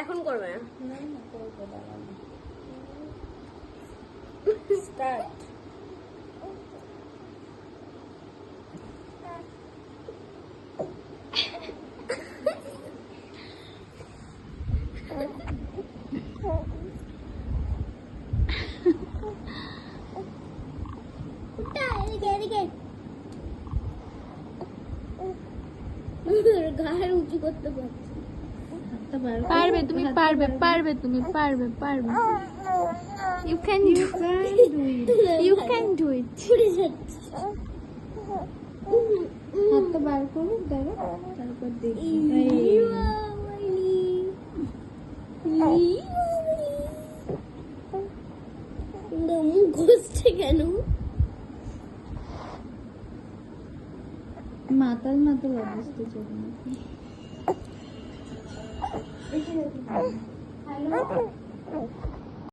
এখন করবে না না না করব স্টার্ট গায়ের উঁচু করতে পারছি। পারবে তুমি, পারবে পারবে তুমি, পারবে পারবে। You can do it. You can do it হাতটা বার করো দাঁড়া তারপর দেখি। মাতাল মাতাল অবস্থা চলে हेलो